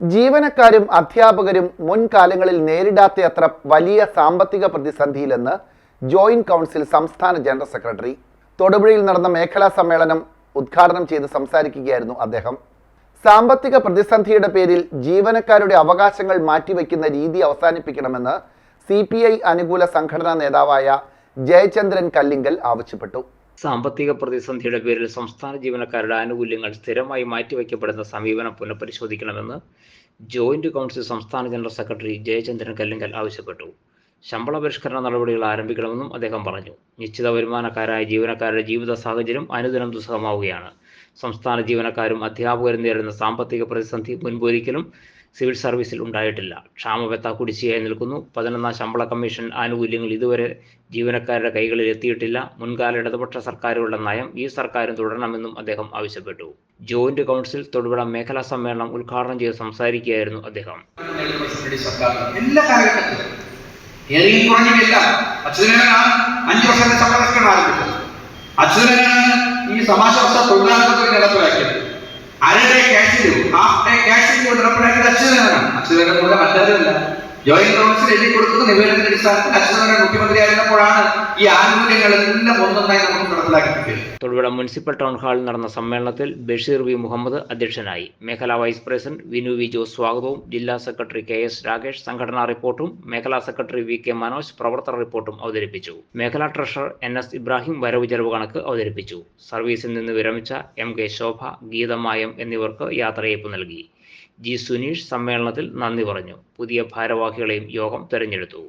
ജീവനക്കാരും അധ്യാപകരും മുൻകാലങ്ങളിൽ നേരിടാത്തയത്ര വലിയ സാമ്പത്തിക പ്രതിസന്ധിയിലെന്ന് ജോയിന്റ് കൗൺസിൽ സംസ്ഥാന ജനറൽ സെക്രട്ടറി തൊടുപുഴയിൽ നടന്ന മേഖലാ സമ്മേളനം ഉദ്ഘാടനം ചെയ്ത് സംസാരിക്കുകയായിരുന്നു അദ്ദേഹം. സാമ്പത്തിക പ്രതിസന്ധിയുടെ പേരിൽ ജീവനക്കാരുടെ അവകാശങ്ങൾ മാറ്റിവെക്കുന്ന രീതി അവസാനിപ്പിക്കണമെന്ന് സി പി ഐ അനുകൂല സംഘടനാ നേതാവായ ജയചന്ദ്രൻ കല്ലിങ്കൽ ആവശ്യപ്പെട്ടു. സാമ്പത്തിക പ്രതിസന്ധിയുടെ പേരിൽ സംസ്ഥാന ജീവനക്കാരുടെ ആനുകൂല്യങ്ങൾ സ്ഥിരമായി മാറ്റിവെക്കപ്പെടുന്ന സമീപനം പുനഃപരിശോധിക്കണമെന്ന് ജോയിന്റ് കൗൺസിൽ സംസ്ഥാന ജനറൽ സെക്രട്ടറി ജയചന്ദ്രൻ കല്ലിങ്കൽ ആവശ്യപ്പെട്ടു. ശമ്പള പരിഷ്കരണ നടപടികൾ ആരംഭിക്കണമെന്നും അദ്ദേഹം പറഞ്ഞു. നിശ്ചിത വരുമാനക്കാരായ ജീവനക്കാരുടെ ജീവിത സാഹചര്യം അനുദിനം ദുസ്സഹമാവുകയാണ്. സംസ്ഥാന ജീവനക്കാരും അധ്യാപകരും നേരിടുന്ന സാമ്പത്തിക പ്രതിസന്ധി മുൻപൊരിക്കലും സിവിൽ സർവീസിൽ ഉണ്ടായിട്ടില്ല. ക്ഷാമബത്ത കുടിശ്ശിയായി നിൽക്കുന്നു. പതിനൊന്നാം ശമ്പള കമ്മീഷൻ ആനുകൂല്യങ്ങൾ ഇതുവരെ ജീവനക്കാരുടെ കൈകളിൽ എത്തിയിട്ടില്ല. മുൻകാല ഇടതുപക്ഷ സർക്കാരുകളുടെ നയം ഈ സർക്കാരും തുടരണമെന്നും അദ്ദേഹം ആവശ്യപ്പെട്ടു. ജോയിന്റ് കൗൺസിൽ തൊടുപുഴ മേഖലാ സമ്മേളനം ഉദ്ഘാടനം ചെയ്ത് സംസാരിക്കുകയായിരുന്നു അദ്ദേഹം. അച്യുതനാണ് ഈ സമാശ്വാസ അച്യുതനാണ് അച്യുതനെ പോലെ മറ്റേതല്ല ജോയിന്റ് കൗൺസിൽ എഴുതി കൊടുക്കുന്ന നിവേദനത്തിന്റെ അടിസ്ഥാനത്തിൽ അച്ഛനവരെ മുഖ്യമന്ത്രിയായിരുന്നപ്പോഴാണ് ഈ ആനുകൂല്യങ്ങളെല്ലാം ഒന്നൊന്നായി നമുക്ക് നടപ്പിലാക്കിയത് തൊടുപുഴ മുനിസിപ്പൽ ടൗൺ ഹാളിൽ നടന്ന സമ്മേളനത്തിൽ ബഷീർ വി മുഹമ്മദ് അധ്യക്ഷനായി. മേഖലാ vice president Vinu V Jose സ്വാഗതവും ജില്ലാ സെക്രട്ടറി കെ എസ് രാകേഷ് സംഘടനാ റിപ്പോർട്ടും മേഖലാ സെക്രട്ടറി വി കെ മനോജ് പ്രവർത്തന റിപ്പോർട്ടും അവതരിപ്പിച്ചു. മേഖലാ ട്രഷറർ എൻ എസ് ഇബ്രാഹിം വരവ് ചെലവ് കണക്ക് അവതരിപ്പിച്ചു. സർവീസിൽ നിന്ന് വിരമിച്ച എം കെ ശോഭ ഗീതമായം എന്നിവർക്ക് യാത്രയയപ്പ് നൽകി. ജി സുനീഷ് സമ്മേളനത്തിൽ നന്ദി പറഞ്ഞു. പുതിയ ഭാരവാഹികളെയും യോഗം തെരഞ്ഞെടുത്തു.